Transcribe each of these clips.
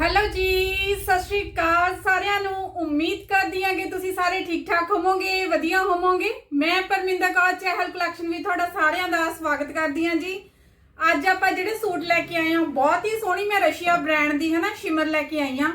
Hello ਜੀ, ਸਤਿ ਸ਼੍ਰੀ ਅਕਾਲ ਸਾਰਿਆਂ ਨੂੰ। ਉਮੀਦ ਕਰਦੀ ਹਾਂ ਕਿ ਤੁਸੀਂ ਸਾਰੇ ਠੀਕ ਠਾਕ ਹੋਵੋਗੇ, ਵਧੀਆ ਹੋਵੋਗੇ। ਮੈਂ ਪਰਮਿੰਦਰ ਕੌਰ ਚਹਿਲ ਕਲੈਕਸ਼ਨ ਵੀ ਤੁਹਾਡਾ ਸਾਰਿਆਂ ਦਾ ਸਵਾਗਤ ਕਰਦੀ ਹਾਂ ਜੀ। ਅੱਜ ਆਪਾਂ ਜਿਹੜੇ ਸੂਟ ਲੈ ਕੇ ਆਏ ਹਾਂ, ਬਹੁਤ ਹੀ ਸੋਹਣੀ ਮੈਂ ਰਸ਼ੀਆ ਬ੍ਰਾਂਡ ਦੀ ਹੈ ਨਾ ਸ਼ਿਮਰ ਲੈ ਕੇ ਆਈ ਹਾਂ।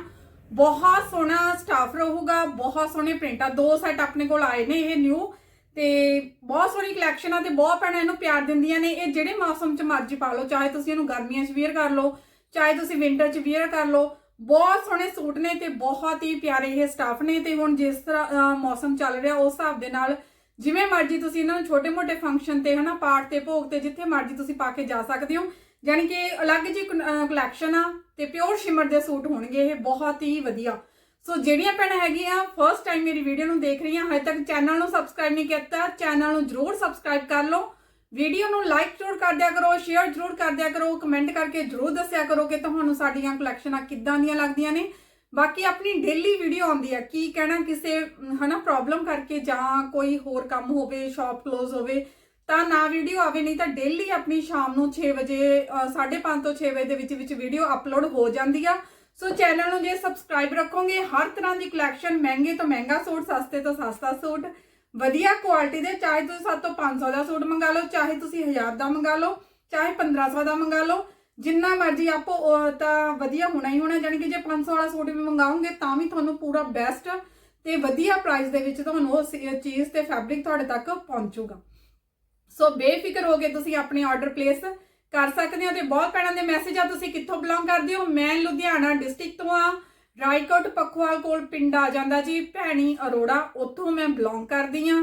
ਬਹੁਤ ਸੋਹਣਾ ਸਟਾਫ ਰਹੂਗਾ, ਬਹੁਤ ਸੋਹਣੇ ਪ੍ਰਿੰਟ ਆ। ਦੋ ਸੈੱਟ ਆਪਣੇ ਕੋਲ ਆਏ ਨੇ ਇਹ ਨਿਊ ਤੇ ਬਹੁਤ ਸੋਹਣੀ ਕਲੈਕਸ਼ਨ ਆ ਤੇ ਬਹੁਤ ਭੈਣਾਂ ਇਹਨੂੰ ਪਿਆਰ ਦਿੰਦੀਆਂ ਨੇ। ਇਹ ਜਿਹੜੇ ਮੌਸਮ 'ਚ ਮਰਜ਼ੀ ਪਾ ਲਓ, ਚਾਹੇ ਤੁਸੀਂ ਇਹਨੂੰ ਗਰਮੀਆਂ 'ਚ ਵੇਅਰ ਕਰ ਲਓ ਚਾਹੇ ਤੁਸੀਂ ਵਿੰਟਰ 'ਚ ਵੇਅਰ ਕਰ ਲਓ, ਬਹੁਤ ਸੋਹਣੇ ਸੂਟ ਨੇ ਤੇ ਬਹੁਤ ਹੀ ਪਿਆਰੇ ਇਹ ਸਟਾਫ ਨੇ ਤੇ ਹੁਣ ਜਿਸ ਤਰ੍ਹਾਂ ਮੌਸਮ ਚੱਲ ਰਿਹਾ ਉਸ ਹਿਸਾਬ ਦੇ ਨਾਲ ਜਿਵੇਂ ਮਰਜ਼ੀ ਤੁਸੀਂ ਇਹਨਾਂ ਨੂੰ ਛੋਟੇ-ਮੋਟੇ ਫੰਕਸ਼ਨ ਤੇ ਹਨਾ, ਪਾਠ ਤੇ ਭੋਗ ਤੇ ਜਿੱਥੇ ਮਰਜ਼ੀ ਤੁਸੀਂ ਪਾ ਕੇ ਜਾ ਸਕਦੇ ਹੋ ਯਾਨੀ ਕਿ ਅਲੱਗ ਜੀ ਕਲੈਕਸ਼ਨ ਆ ਤੇ ਪਿਓਰ ਸ਼ਿਮਰ ਦੇ ਸੂਟ ਹੋਣਗੇ ਇਹ ਬਹੁਤ ਹੀ ਵਧੀਆ। ਸੋ ਜਿਹੜੀਆਂ ਭੈਣਾਂ ਹੈਗੀਆਂ ਫਰਸਟ ਟਾਈਮ ਮੇਰੀ ਵੀਡੀਓ ਨੂੰ ਦੇਖ ਰਹੀਆਂ, ਹਜੇ ਤੱਕ ਚੈਨਲ ਨੂੰ ਸਬਸਕ੍ਰਾਈਬ ਨਹੀਂ ਕੀਤਾ ਚੈਨਲ ਨੂੰ ਜਰੂਰ ਸਬਸਕ੍ਰਾਈਬ ਕਰ ਲਓ। ਵੀਡੀਓ ਨੂੰ ਲਾਈਕ ਜ਼ਰੂਰ ਕਰ ਦਿਆ ਕਰੋ ਸ਼ੇਅਰ ਜ਼ਰੂਰ ਕਰ ਦਿਆ ਕਰੋ ਕਮੈਂਟ ਕਰਕੇ ਜ਼ਰੂਰ ਦੱਸਿਆ ਕਰੋ ਕਿ ਤੁਹਾਨੂੰ ਸਾਡੀਆਂ ਕਲੈਕਸ਼ਨਾਂ ਕਿੱਦਾਂ ਦੀਆਂ ਲੱਗਦੀਆਂ ਨੇ। ਬਾਕੀ ਆਪਣੀ ਡੇਲੀ ਵੀਡੀਓ ਆਉਂਦੀ ਆ ਕੀ ਕਹਿਣਾ ਕਿਸੇ ਅਮ, ਹਨਾ ਪ੍ਰੋਬਲਮ ਕਰਕੇ ਜਾਂ ਕੋਈ ਹੋਰ ਕੰਮ ਹੋਵੇ ਸ਼ਾਪ ਕਲੋਜ਼ ਹੋਵੇ ਤਾਂ ਨਾ ਵੀਡੀਓ ਆਵੇ ਨਹੀਂ ਤਾਂ ਡੇਲੀ ਆਪਣੀ ਸ਼ਾਮ ਨੂੰ 6 ਵਜੇ 5:30 ਤੋਂ 6 ਵਜੇ ਦੇ ਵਿੱਚ ਵਿੱਚ ਵੀਡੀਓ ਅਪਲੋਡ ਹੋ ਜਾਂਦੀ ਆ। ਸੋ ਚੈਨਲ ਨੂੰ ਜੇ ਸਬਸਕ੍ਰਾਈਬ ਰੱਖੋਗੇ ਹਰ ਤਰ੍ਹਾਂ ਦੀ ਕਲੈਕਸ਼ਨ ਮਹਿੰਗੇ ਤੋਂ ਮਹਿੰਗਾ ਸੂਟ ਸਸਤੇ ਤੋਂ ਸਸਤਾ ਸੂਟ। ਵਧੀਆ ਕੁਆਲਿਟੀ ਦੇ, ਚਾਹੇ ਤੁਸੀਂ ਸਾਡੇ ਤੋਂ 500 ਦਾ ਸੂਟ ਮੰਗਾ ਲਓ, ਚਾਹੇ ਤੁਸੀਂ 1000 ਦਾ ਮੰਗਾ ਲਓ, ਚਾਹੇ 1500 ਦਾ ਮੰਗਾ ਲਓ, ਜਿੰਨਾ ਮਰਜ਼ੀ ਆਪੋ ਤਾਂ ਵਧੀਆ ਹੋਣਾ ਹੀ ਹੋਣਾ ਯਾਨੀ ਕਿ ਜੇ 500 ਵਾਲਾ ਸੂਟ ਵੀ ਮੰਗਾਓਗੇ, ਤਾਂ ਵੀ ਤੁਹਾਨੂੰ ਪੂਰਾ ਬੈਸਟ ਤੇ ਵਧੀਆ ਪ੍ਰਾਈਸ ਦੇ ਵਿੱਚ ਤੁਹਾਨੂੰ ਉਹ ਚੀਜ਼ ਤੇ ਫੈਬਰਿਕ ਤੁਹਾਡੇ ਤੱਕ ਪਹੁੰਚੂਗਾ। ਸੋ ਬੇਫਿਕਰ ਹੋ ਕੇ ਤੁਸੀਂ ਆਪਣੇ ਆਰਡਰ ਪਲੇਸ ਕਰ ਸਕਦੇ ਹੋ ਤੇ ਬਹੁਤ ਭੈਣਾਂ ਦੇ ਮੈਸੇਜ ਆ, ਤੁਸੀਂ ਕਿੱਥੋਂ ਬਿਲੋਂਗ ਕਰਦੇ ਹੋ? ਮੈਂ ਲੁਧਿਆਣਾ ਡਿਸਟ੍ਰਿਕਟ ਤੋਂ ਆ। ਰਾਈਕੋਟ ਪਖਵਾਲ ਕੋਲ ਪਿੰਡ ਆ ਜਾਂਦਾ ਜੀ। ਭੈਣੀ ਅਰੋੜਾ, ਉੱਥੋਂ ਮੈਂ ਬਿਲੋਂਗ ਕਰਦੀ ਆ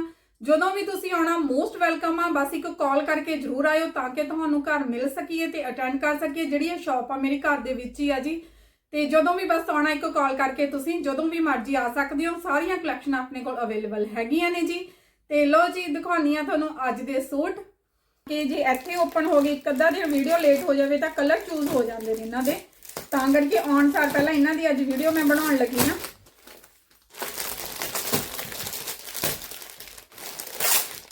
ਜਦੋਂ ਵੀ ਤੁਸੀਂ ਆਉਣਾ ਮੋਸਟ ਵੈਲਕਮ ਆ। ਬਸ ਇੱਕ ਕਾਲ ਕਰਕੇ ਜਰੂਰ ਆਇਓ ਤਾਂ ਕਿ ਤੁਹਾਨੂੰ ਘਰ ਮਿਲ ਸਕੀਏ ਤੇ ਅਟੈਂਡ ਕਰ ਸਕੀਏ। ਜਿਹੜੀ ਇਹ ਸ਼ਾਪ ਆ ਮੇਰੇ ਘਰ ਦੇ ਵਿੱਚ ਹੀ ਆ ਜੀ। ਤੇ ਜਦੋਂ ਵੀ ਬਸ ਆਉਣਾ, ਇੱਕ ਕਾਲ ਕਰਕੇ ਤੁਸੀਂ ਜਦੋਂ ਵੀ ਮਰਜ਼ੀ ਆ ਸਕਦੇ ਹੋ। ਸਾਰੀਆਂ ਕਲੈਕਸ਼ਨਾਂ ਆਪਣੇ ਕੋਲ ਅਵੇਲੇਬਲ ਹੈਗੀਆਂ ਨੇ ਜੀ। ਤੇ ਲੋ ਜੀ ਦਿਖਾਉਣੀ ਆ ਤੁਹਾਨੂੰ ਅੱਜ ਦੇ ਸੂਟ। ਕਿ ਜੇ ਇੱਥੇ ਓਪਨ ਹੋ ਗਈ, ਇੱਕ ਅੱਧਾ ਦਿਨ ਵੀਡੀਓ ਲੇਟ ਹੋ ਜਾਵੇ ਤਾਂ ਕਲਰ ਚੂਜ਼ ਹੋ ਜਾਂਦੇ ਨੇ ਇਹਨਾਂ ਦੇ। ਤਾਂ ਕਰਕੇ ਆਉਣ ਸਾਰ ਪਹਿਲਾਂ ਇਹਨਾਂ ਦੀ ਅੱਜ ਵੀਡੀਓ ਮੈਂ ਬਣਾਉਣ ਲੱਗੀ ਹਾਂ।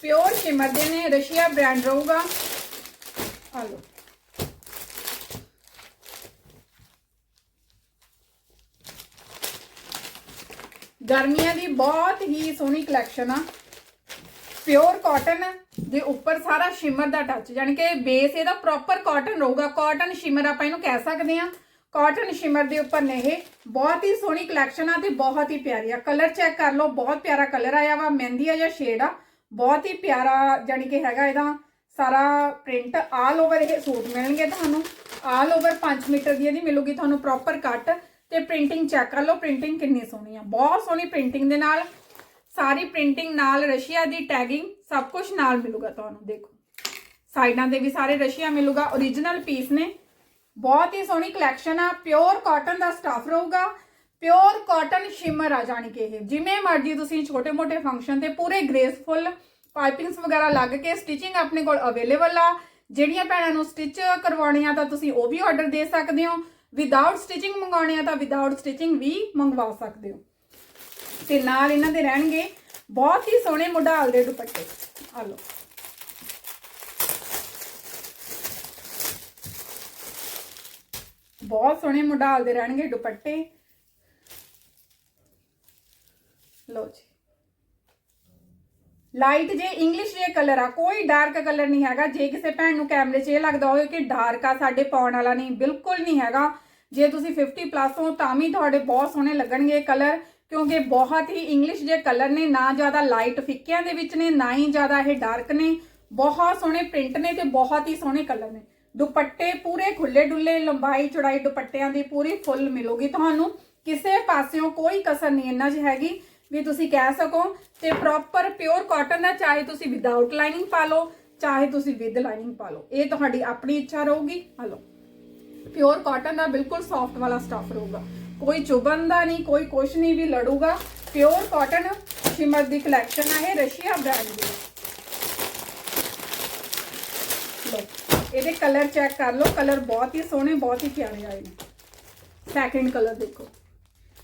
ਪਿਓਰ ਸ਼ਿਮਰ ਦੇ ਨੇ ਰਸ਼ੀਆ ਬ੍ਰਾਂਡ ਰਹੂਗਾ। ਆ ਲਓ। ਗਰਮੀਆਂ ਦੀ ਬਹੁਤ ਹੀ ਸੋਹਣੀ ਕਲੈਕਸ਼ਨ ਆ। ਪਿਓਰ ਕਾਟਨ ਦੇ ਉੱਪਰ ਸਾਰਾ ਸ਼ਿਮਰ ਦਾ ਟੱਚ ਯਾਨੀ ਕਿ ਬੇਸ ਇਹਦਾ ਪ੍ਰੋਪਰ ਕਾਟਨ ਰਹੂਗਾ। ਕਾਟਨ ਸ਼ਿਮਰ ਆਪਾਂ ਇਹਨੂੰ ਕਹਿ ਸਕਦੇ ਆ ਕਾਟਨ ਸ਼ਿਮਰ ਦੇ ਉੱਪਰ ਨੇ ਇਹ। ਬਹੁਤ ਹੀ ਸੋਹਣੀ ਕਲੈਕਸ਼ਨ ਆ ਤੇ ਬਹੁਤ ਹੀ ਪਿਆਰੀ ਆ। ਕਲਰ ਚੈੱਕ ਕਰ ਲਓ, ਬਹੁਤ ਪਿਆਰਾ ਕਲਰ ਆਇਆ ਵਾ। ਮਹਿੰਦੀ ਆ ਜਾਂ ਸ਼ੇਡ ਆ, ਬਹੁਤ ਹੀ ਪਿਆਰਾ ਯਾਨੀ ਕਿ ਹੈਗਾ ਇਹਦਾ। ਸਾਰਾ ਪ੍ਰਿੰਟ ਆਲ ਓਵਰ ਇਹ ਸੂਟ ਮਿਲਣਗੇ ਤੁਹਾਨੂੰ। ਆਲ ਓਵਰ 5 ਮੀਟਰ ਦੀ ਇਹਦੀ ਮਿਲੂਗੀ ਤੁਹਾਨੂੰ ਪ੍ਰੋਪਰ ਕੱਟ ਤੇ ਪ੍ਰਿੰਟਿੰਗ ਚੈੱਕ ਕਰ ਲਓ ਪ੍ਰਿੰਟਿੰਗ ਕਿੰਨੀ ਸੋਹਣੀ ਆ। ਬਹੁਤ ਸੋਹਣੀ ਪ੍ਰਿੰਟਿੰਗ ਦੇ ਨਾਲ, ਸਾਰੀ ਪ੍ਰਿੰਟਿੰਗ ਨਾਲ ਰਸ਼ੀਆ ਦੀ ਟੈਗਿੰਗ ਸਭ ਕੁਝ ਨਾਲ ਮਿਲੂਗਾ ਤੁਹਾਨੂੰ, ਦੇਖੋ। ਸਾਈਡਾਂ ਦੇ ਵੀ ਸਾਰੇ ਰਸ਼ੀਆ ਮਿਲੂਗਾ। Origignal ਪੀਸ ਨੇ। ਬਹੁਤ ਹੀ ਸੋਹਣੀ ਕਲੈਕਸ਼ਨ ਆ। ਪਿਓਰ ਕਾਟਨ ਦਾ ਸਟਾਫ ਰਹੂਗਾ। ਪਿਓਰ ਕਾਟਨ ਸ਼ਿਮਰ ਆ ਜਾਣੀ ਕਿ ਇਹ। ਜਿਵੇਂ ਮਰਜ਼ੀ ਤੁਸੀਂ ਛੋਟੇ-ਮੋਟੇ ਫੰਕਸ਼ਨ ਤੇ ਪੂਰੇ ਗ੍ਰੇਸਫੁਲ ਪਾਈਪਿੰਗਸ ਵਗੈਰਾ ਲੱਗ ਕੇ ਸਟਿਚਿੰਗ ਆਪਣੇ ਕੋਲ ਅਵੇਲੇਬਲ ਆ। ਜਿਹੜੀਆਂ ਭੈਣਾਂ ਨੂੰ ਸਟਿਚ ਆ ਤਾਂ ਤੁਸੀਂ ਉਹ ਵੀ ਆਰਡਰ ਦੇ ਸਕਦੇ ਹੋ। ਵਿਦਆਊਟ ਸਟਿਚਿੰਗ ਮੰਗਾਉਣੇ ਆ ਤਾਂ ਵਿਦਆਊਟ ਸਟਿਚਿੰਗ ਵੀ ਮੰਗਵਾ ਸਕਦੇ ਹੋ। ਤੇ ਨਾਲ ਇਹਨਾਂ ਦੇ ਰਹਿਣਗੇ ਬਹੁਤ ਹੀ ਸੋਹਣੇ ਮੋਡਲ ਦੇ ਦੁਪੱਟੇ। ਆ ਲਓ। ਬਹੁਤ ਸੋਹਣੇ ਮੋਡਲ ਦੇ ਰਹਿਣਗੇ ਦੁਪੱਟੇ। ਲਓ ਜੀ। ਲਾਈਟ ਜੇ ਇੰਗਲਿਸ਼ ਜੇ ਕਲਰ ਆ, ਕੋਈ ਡਾਰਕ ਕਲਰ ਨਹੀਂ ਹੈਗਾ। ਜੇ ਕਿਸੇ ਭੈਣ ਨੂੰ ਕੈਮਰੇ 'ਚ ਇਹ ਲੱਗਦਾ ਹੋਵੇ ਕਿ ਡਾਰਕ ਆ, ਸਾਡੇ ਪਾਉਣ ਵਾਲਾ ਨਹੀਂ, ਬਿਲਕੁਲ ਨਹੀਂ ਹੈਗਾ। ਜੇ ਤੁਸੀਂ 50 ਪਲੱਸ ਹੋ, ਤਾਂ ਵੀ ਤੁਹਾਡੇ ਬਹੁਤ ਸੋਹਣੇ ਲੱਗਣਗੇ ਕਲਰ ਕਿਉਂਕਿ ਬਹੁਤ ਹੀ ਇੰਗਲਿਸ਼ ਜੇ ਕਲਰ ਨੇ, ਨਾ ਜ਼ਿਆਦਾ ਲਾਈਟ ਫਿੱਕਿਆਂ ਦੇ ਵਿੱਚ ਨੇ, ਨਾ ਹੀ ਜ਼ਿਆਦਾ ਇਹ ਡਾਰਕ ਨੇ। ਬਹੁਤ ਸੋਹਣੇ ਪ੍ਰਿੰਟ ਨੇ ਤੇ ਬਹੁਤ ਹੀ ਸੋਹਣੇ ਕਲਰ ਨੇ। ਦੁਪੱਟੇ ਪੂਰੇ ਖੁੱਲੇ ਡੁੱਲੇ, ਲੰਬਾਈ ਚੌੜਾਈ ਦੁਪੱਟਿਆਂ ਦੀ ਪੂਰੀ ਫੁੱਲ ਮਿਲੂਗੀ ਤੁਹਾਨੂੰ। ਕਿਸੇ ਪਾਸਿਓਂ ਕੋਈ ਕਸਰ ਨਹੀਂ ਇਹਨਾਂ 'ਚ ਹੈਗੀ ਵੀ ਤੁਸੀਂ ਕਹਿ ਸਕੋ ਤੇ ਪ੍ਰੋਪਰ ਪਿਓਰ ਕਾਟਨ ਦਾ ਚਾਹੇ ਤੁਸੀਂ ਵਿਦਆਊਟ ਲਾਈਨਿੰਗ ਪਾ ਲਓ, ਚਾਹੇ ਤੁਸੀਂ ਵਿਦ ਲਾਈਨਿੰਗ ਪਾ ਲਓ। ਇਹ ਤੁਹਾਡੀ ਆਪਣੀ ਇੱਛਾ ਰਹੂਗੀ। ਹਲੋ। ਪਿਓਰ ਕਾਟਨ ਦਾ ਬਿਲਕੁਲ ਸੌਫਟ ਵਾਲਾ ਸਟਫ ਰਹੂਗਾ। ਕੋਈ ਚੁਬਨ ਦਾ ਨਹੀਂ, ਕੋਈ ਕੁਛ ਨਹੀਂ ਵੀ ਲੜੂਗਾ। ਪਿਓਰ ਕਾਟਨ ਸ਼ਿਮਰ ਦੀ ਕਲੈਕਸ਼ਨ ਹੈ, ਇਹ ਰਸ਼ੀਆ ਬ੍ਰਾਂਡ ਦੀ ਲਓ ਇਹਦੇ ਕਲਰ ਚੈੱਕ ਕਰ ਲਓ। ਕਲਰ ਬਹੁਤ ਹੀ ਸੋਹਣੇ, ਬਹੁਤ ਹੀ ਪਿਆਰੇ ਆਏ ਨੇ। ਸੈਕਿੰਡ ਕਲਰ ਦੇਖੋ।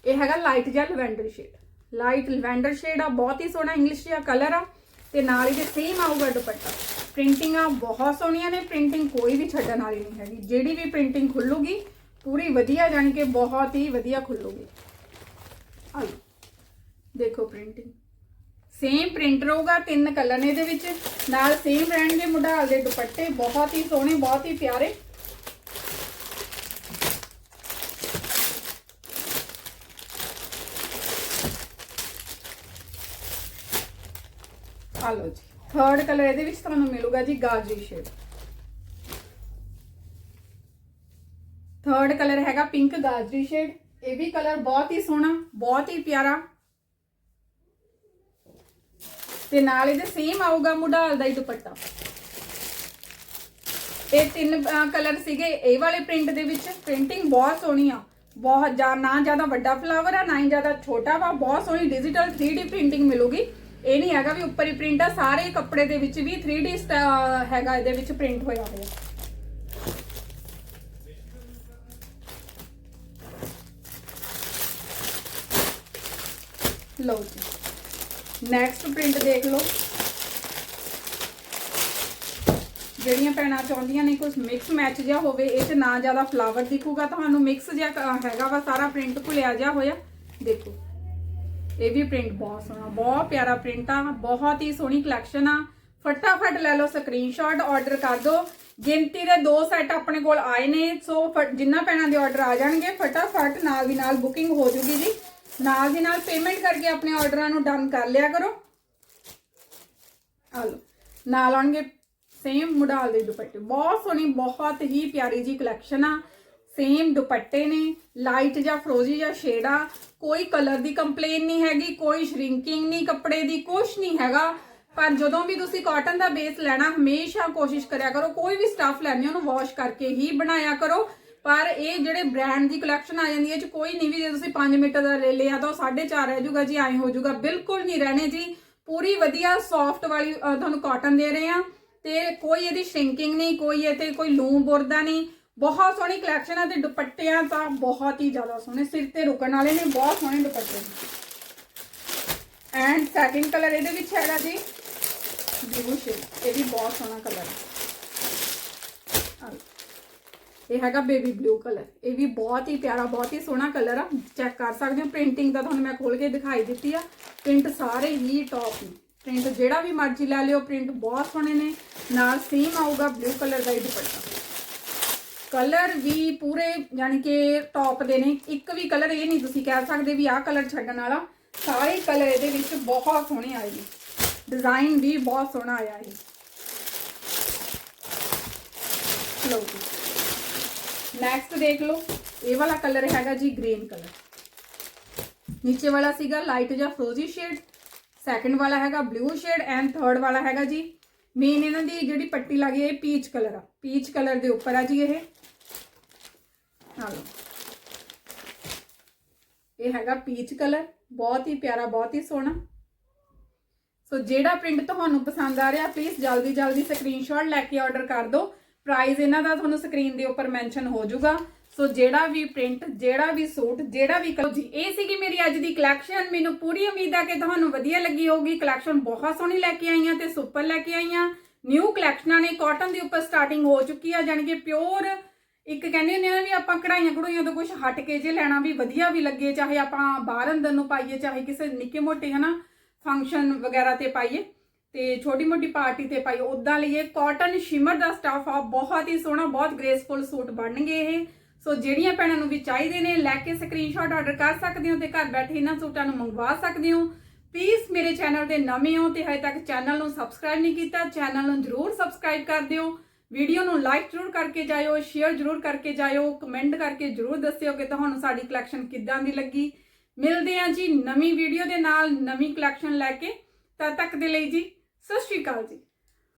ਇਹ ਹੈਗਾ ਲਾਈਟ ਜਿਹਾ lavender shade light lavender shade ਆ, ਬਹੁਤ ਹੀ ਸੋਹਣਾ ਇੰਗਲਿਸ਼ ਜਿਹਾ ਕਲਰ ਆ। ਤੇ ਨਾਲ ਇਹਦੇ ਸੇਮ ਆਊਗਾ ਦੁਪੱਟਾ। ਪ੍ਰਿੰਟਿੰਗਾਂ ਬਹੁਤ ਸੋਹਣੀਆਂ ਨੇ। ਪ੍ਰਿੰਟਿੰਗ ਕੋਈ ਵੀ ਛੱਡਣ ਵਾਲੀ ਨਹੀਂ ਹੈਗੀ। ਜਿਹੜੀ ਵੀ ਪ੍ਰਿੰਟਿੰਗ ਖੁੱਲੂਗੀ, ਪੂਰੀ ਵਧੀਆ ਜਾਣੀ ਕਿ ਬਹੁਤ ਹੀ ਵਧੀਆ ਖੁੱਲੂਗੀ। ਆ ਦੇਖੋ ਪ੍ਰਿੰਟਿੰਗ ਸੇਮ ਪ੍ਰਿੰਟ ਰਹੂਗਾ ਤਿੰਨ ਕਲਰ ਨੇ ਇਹਦੇ ਵਿੱਚ। ਨਾਲ ਸੇਮ ਰਹਿਣਗੇ ਮੁਢਾਲ ਦੇ ਦੁਪੱਟੇ, ਬਹੁਤ ਹੀ ਸੋਹਣੇ, ਬਹੁਤ ਹੀ ਪਿਆਰੇ। ਆ ਲਓ ਜੀ ਥਰਡ ਕਲਰ ਇਹਦੇ ਵਿੱਚ ਤੁਹਾਨੂੰ ਮਿਲੂਗਾ ਜੀ ਗਾਜਰੀ ਸ਼ੇਡ ਥਰਡ ਕਲਰ ਹੈਗਾ ਪਿੰਕ ਗਾਜਰੀ ਸ਼ੇਡ ਇਹ ਵੀ ਕਲਰ ਬਹੁਤ ਹੀ ਸੋਹਣਾ, ਬਹੁਤ ਹੀ ਪਿਆਰਾ। ਤੇ ਨਾਲ ਇਹਦੇ ਸੇਮ ਆਊਗਾ ਮੁਢਾਲ ਦਾ ਹੀ ਦੁਪੱਟਾ। ਇਹ ਤਿੰਨ ਕਲਰ ਸੀਗੇ ਇਹ ਵਾਲੇ ਪ੍ਰਿੰਟ ਦੇ ਵਿੱਚ। ਪ੍ਰਿੰਟਿੰਗ ਬਹੁਤ ਸੋਹਣੀ ਆ। ਬਹੁਤ ਨਾ ਜ਼ਿਆਦਾ ਵੱਡਾ ਫਲਾਵਰ ਆ, ਨਾ ਹੀ ਜ਼ਿਆਦਾ ਛੋਟਾ ਵਾ। ਬਹੁਤ ਸੋਹਣੀ ਡਿਜੀਟਲ 3D ਪ੍ਰਿੰਟਿੰਗ ਮਿਲੂਗੀ। ਇਹ ਨਹੀਂ ਹੈਗਾ ਵੀ ਉੱਪਰ ਹੀ ਪ੍ਰਿੰਟ ਆ, ਸਾਰੇ ਕੱਪੜੇ ਦੇ ਵਿੱਚ ਵੀ 3D ਸਟਾ- ਹੈਗਾ ਇਹਦੇ ਵਿੱਚ ਪ੍ਰਿੰਟ ਹੋਇਆ ਹੋਇਆ। ਲਓ ਜੀ। ਨੈਕਸਟ ਪ੍ਰਿੰਟ ਦੇਖ ਲਓ। ਜਿਹੜੀਆਂ ਭੈਣਾਂ ਚਾਹੁੰਦੀਆਂ ਨੇ ਕੁਝ ਮਿਕਸ ਮੈਚ ਜਿਹਾ ਹੋਵੇ, ਇਹ 'ਚ ਨਾ ਜ਼ਿਆਦਾ ਫਲਾਵਰ ਦਿਖੂਗਾ। ਤੁਹਾਨੂੰ ਮਿਕਸ ਜਿਹਾ ਹੈਗਾ ਵਾ, ਸਾਰਾ ਪ੍ਰਿੰਟ ਭੁਲਿਆ ਜਿਹਾ ਹੋਇਆ। ਦੇਖੋ, ਇਹ ਵੀ ਪ੍ਰਿੰਟ ਬਹੁਤ ਸੋਹਣਾ, ਬਹੁਤ ਪਿਆਰਾ ਪ੍ਰਿੰਟ ਆ। ਬਹੁਤ ਹੀ ਸੋਹਣੀ ਕਲੈਕਸ਼ਨ ਆ। ਫਟਾਫਟ ਲੈ ਲਓ ਸਕਰੀਨਸ਼ਾਟ ਆਰਡਰ ਕਰ ਦਿਓ। ਗਿਣਤੀ ਦੇ ਦੋ ਸੈੱਟ ਆਪਣੇ ਕੋਲ ਆਏ ਨੇ, ਸੋ ਫ- ਜਿੰਨਾ ਭੈਣਾਂ ਦੇ ਆਰਡਰ ਆ ਜਾਣਗੇ, ਫਟਾਫਟ ਨਾਲ ਦੀ ਨਾਲ ਬੁਕਿੰਗ ਹੋ ਜੂਗੀ ਜੀ। ਨਾਲ ਦੀ ਨਾਲ ਪੇਮੈਂਟ ਕਰਕੇ ਆਪਣੇ ਆਰਡਰਾਂ ਨੂੰ ਡਨ ਕਰ ਲਿਆ ਕਰੋ। ਆ ਲਓ, ਨਾਲ ਆਉਣਗੇ ਸੇਮ ਮੁਡਾਲ ਦੇ ਦੁਪੱਟੇ। ਬਹੁਤ ਸੋਹਣੀ, ਬਹੁਤ ਹੀ ਪਿਆਰੀ ਜੀ ਕਲੈਕਸ਼ਨ ਆ। ਸੇਮ ਦੁਪੱਟੇ ਨੇ ਲਾਈਟ ਜਾਂ ਫਰੋਜ਼ੀ ਜਾਂ ਸ਼ੇਡ ਆ। ਕੋਈ ਕਲਰ ਦੀ ਕੰਪਲੇਨ ਨਹੀਂ ਹੈਗੀ, ਕੋਈ ਸ਼ਰਿੰਕਿੰਗ ਨਹੀਂ, ਕੱਪੜੇ ਦੀ ਕੁਝ ਨਹੀਂ ਹੈਗਾ। ਪਰ ਜਦੋਂ ਵੀ ਤੁਸੀਂ ਕਾਟਨ ਦਾ ਬੇਸ ਲੈਣਾ, ਹਮੇਸ਼ਾ ਕੋਸ਼ਿਸ਼ ਕਰਿਆ ਕਰੋ, ਕੋਈ ਵੀ ਸਟਫ ਲੈਣੀ ਉਹਨੂੰ ਵਾਸ਼ ਕਰਕੇ ਹੀ ਬਣਾਇਆ ਕਰੋ। ਪਰ ਇਹ ਜਿਹੜੇ ਬ੍ਰਾਂਡ ਦੀ ਕਲੈਕਸ਼ਨ ਆ ਜਾਂਦੀ ਹੈ, ਇਹ ਚ ਕੋਈ ਨਹੀਂ ਵੀ ਜੇ ਤੁਸੀਂ 5 ਮੀਟਰ ਦਾ ਲੈ ਲਿਆ ਤਾਂ ਉਹ 4.5 ਰਹਿ ਜਾਊਗਾ ਜੀ, ਐਂ ਹੋ ਜਾਊਗਾ। ਬਿਲਕੁਲ ਨਹੀਂ ਰਹਿਣੇ ਜੀ। ਪੂਰੀ ਵਧੀਆ ਸੌਫਟ ਵਾਲੀ ਤੁਹਾਨੂੰ ਕਾਟਨ ਦੇ ਰਹੇ ਆ ਤੇ ਕੋਈ ਇਹਦੀ ਸ਼ਿੰਕਿੰਗ ਨਹੀਂ, ਕੋਈ ਇਹ ਤੇ ਕੋਈ ਲੂਮ ਬੁਰਦਾ ਨਹੀਂ। ਬਹੁਤ ਸੋਹਣੀ ਕਲੈਕਸ਼ਨ ਆ ਤੇ ਦੁਪੱਟਿਆਂ ਤਾਂ ਬਹੁਤ ਹੀ ਜ਼ਿਆਦਾ ਸੋਹਣੇ। ਸਿਰ ਤੇ ਰੁਕਣ ਵਾਲੇ ਨੇ, ਬਹੁਤ ਸੋਹਣੇ ਦੁਪੱਟੇ। ਐਂਡ ਸੈਕਿੰਡ ਕਲਰ ਇਹਦੇ ਵਿੱਚ ਹੈਗਾ ਜੀ ਬਲੂ ਸ਼ੇਡ ਇਹ ਵੀ ਬਹੁਤ ਸੋਹਣਾ ਕਲਰ ਹੈ ਇਹ ਹੈਗਾ ਬੇਬੀ ਬਲੂ ਕਲਰ ਇਹ ਵੀ ਬਹੁਤ ਹੀ ਪਿਆਰਾ, ਬਹੁਤ ਹੀ ਸੋਹਣਾ ਕਲਰ ਆ। ਚੈੱਕ ਕਰ ਸਕਦੇ ਹੋ ਪ੍ਰਿੰਟਿੰਗ ਦਾ ਤੁਹਾਨੂੰ ਮੈਂ ਖੋਲ ਕੇ ਦਿਖਾਈ ਦਿੱਤੀ ਆ। ਪ੍ਰਿੰਟ ਸਾਰੇ ਹੀ ਟੌਪ ਨੇ। ਪ੍ਰਿੰਟ ਜਿਹੜਾ ਵੀ ਮਰਜ਼ੀ ਲੈ ਲਿਓ ਪ੍ਰਿੰਟ ਬਹੁਤ ਸੋਹਣੇ ਨੇ। ਨਾਲ ਸੇਮ ਆਊਗਾ ਬਲੂ ਕਲਰ ਦਾ ਹੀ ਦੁਪੱਟਾ। ਕਲਰ ਵੀ ਪੂਰੇ ਯਾਨੀ ਕਿ ਟੌਪ ਦੇ ਨੇ। ਇੱਕ ਵੀ ਕਲਰ ਇਹ ਨਹੀਂ ਤੁਸੀਂ ਕਹਿ ਸਕਦੇ ਵੀ ਆਹ ਕਲਰ ਛੱਡਣ ਵਾਲਾ। ਸਾਰੇ ਕਲਰ ਇਹਦੇ ਵਿੱਚ ਬਹੁਤ ਸੋਹਣੇ ਆਏ ਨੇ। ਡਿਜ਼ਾਈਨ ਵੀ ਬਹੁਤ ਸੋਹਣਾ ਆਇਆ ਹੈ ਲਓ ਜੀ। ਨੈਕਸਟ ਦੇਖ ਲਓ, ਇਹ ਵਾਲਾ ਕਲਰ ਹੈਗਾ ਜੀ ਗ੍ਰੀਨ ਕਲਰ ਨੀਚੇ ਵਾਲਾ ਸੀਗਾ ਲਾਈਟ ਜਾਂ ਫਰੋਜ਼ੀ ਸ਼ੇਡ ਸੈਕੰਡ ਵਾਲਾ ਹੈਗਾ ਬਲੂ ਸ਼ੇਡ ਐਂਡ ਥਰਡ ਵਾਲਾ ਹੈਗਾ ਜੀ ਮੇਨ ਇਹਨਾਂ ਦੀ ਜਿਹੜੀ ਪੱਟੀ ਲੱਗੀ ਹੈ ਇਹ ਪੀਚ ਕਲਰ ਆ। ਪੀਚ ਕਲਰ ਦੇ ਉੱਪਰ ਆ ਜੀ ਇਹ। ਆ ਲਓ ਇਹ ਹੈਗਾ ਪੀਚ ਕਲਰ ਬਹੁਤ ਹੀ ਪਿਆਰਾ, ਬਹੁਤ ਹੀ ਸੋਹਣਾ। ਸੋ ਜਿਹੜਾ ਪ੍ਰਿੰਟ ਤੁਹਾਨੂੰ ਪਸੰਦ ਆ ਰਿਹਾ ਪਲੀਜ਼ ਜਲਦੀ ਜਲਦੀ ਸਕਰੀਨਸ਼ਾਟ ਲੈ ਕੇ ਆਰਡਰ ਕਰ ਦਿਓ। ਪ੍ਰਾਈਸ ਇਹਨਾਂ ਦਾ ਤੁਹਾਨੂੰ ਸਕਰੀਨ ਦੇ ਉੱਪਰ ਮੈਂਸ਼ਨ ਹੋ ਜਾਊਗਾ। ਸੋ ਜਿਹੜਾ ਵੀ ਪ੍ਰਿੰਟ ਜਿਹੜਾ ਵੀ ਸੂਟ, ਜਿਹੜਾ ਵੀ ਕਲਰ ਜੀ, ਇਹ ਸੀਗੀ ਮੇਰੀ ਅੱਜ ਦੀ ਕਲੈਕਸ਼ਨ ਮੈਨੂੰ ਪੂਰੀ ਉਮੀਦ ਆ ਕਿ ਤੁਹਾਨੂੰ ਵਧੀਆ ਲੱਗੀ ਹੋਊਗੀ। ਕਲੈਕਸ਼ਨ ਬਹੁਤ ਸੋਹਣੀ ਲੈ ਕੇ ਆਈਆਂ ਤੇ ਸੁਪਰ ਲੈ ਕੇ ਆਈਆਂ। ਨਿਊ ਕਲੈਕਸ਼ਨਾਂ ਨੇ ਕਾਟਨ ਦੇ ਉੱਪਰ ਸਟਾਰਟਿੰਗ ਹੋ ਚੁੱਕੀ ਆ, ਜਾਣੀ ਕਿ ਪਿਓਰ ਇੱਕ ਕਹਿੰਦੇ ਹੁੰਦੇ ਆ ਨਾ ਵੀ ਆਪਾਂ ਕਢਾਈਆਂ ਕਢਾਈਆਂ ਤੋਂ ਕੁਝ ਹਟ ਕੇ ਜੇ ਲੈਣਾ ਵੀ ਵਧੀਆ ਵੀ ਲੱਗੇ, ਚਾਹੇ ਆਪਾਂ ਬਾਹਰ ਅੰਦਰ ਨੂੰ ਪਾਈਏ, ਚਾਹੇ ਕਿਸੇ ਨਿੱਕੇ ਮੋਟੇ ਹਨਾ ਫੰਕਸ਼ਨ ਵਗੈਰਾ ਤੇ ਪਾਈਏ। ਤੇ ਛੋਟੀ ਮੋਟੀ ਪਾਰਟੀ ਤੇ ਪਾਈ ਉਦਾਂ ਲਈਏ ਕਾਟਨ ਸ਼ਿਮਰ ਦਾ ਸਟਾਫ ਆ, ਬਹੁਤ ਹੀ ਸੋਹਣਾ, ਬਹੁਤ ਗ੍ਰੇਸਫੁਲ ਸੂਟ ਬਣਨਗੇ ਇਹ। ਸੋ ਜਿਹੜੀਆਂ ਭੈਣਾਂ ਨੂੰ ਵੀ ਚਾਹੀਦੇ ਨੇ, ਲੈ ਕੇ ਸਕਰੀਨਸ਼ਾਟ ਆਰਡਰ ਕਰ ਸਕਦੇ ਹੋ ਤੇ ਘਰ ਬੈਠੇ ਇਹਨਾਂ ਸੂਟਾਂ ਨੂੰ ਮੰਗਵਾ ਸਕਦੇ ਹੋ। ਪਲੀਜ਼ ਮੇਰੇ ਚੈਨਲ ਤੇ ਨਵੇਂ ਹੋ ਤੇ ਹਜੇ ਤੱਕ ਚੈਨਲ ਨੂੰ ਸਬਸਕ੍ਰਾਈਬ ਨਹੀਂ ਕੀਤਾ ਚੈਨਲ ਨੂੰ ਜਰੂਰ ਸਬਸਕ੍ਰਾਈਬ ਕਰ ਦਿਓ। ਵੀਡੀਓ ਨੂੰ ਲਾਈਕ ਜਰੂਰ ਕਰਕੇ ਜਾਇਓ ਸ਼ੇਅਰ ਜਰੂਰ ਕਰਕੇ ਜਾਇਓ ਕਮੈਂਟ ਕਰਕੇ ਜਰੂਰ ਦੱਸਿਓ ਕਿ ਤੁਹਾਨੂੰ ਸਾਡੀ ਕਲੈਕਸ਼ਨ ਕਿੱਦਾਂ ਦੀ ਲੱਗੀ। ਮਿਲਦੇ ਹਾਂ ਜੀ ਨਵੀਂ ਵੀਡੀਓ ਦੇ ਨਾਲ, ਨਵੀਂ ਕਲੈਕਸ਼ਨ ਲੈ ਕੇ। ਤਦ ਤੱਕ ਦੇ ਲਈ ਜੀ ਸਤਿ ਸ਼੍ਰੀ ਅਕਾਲ ਜੀ।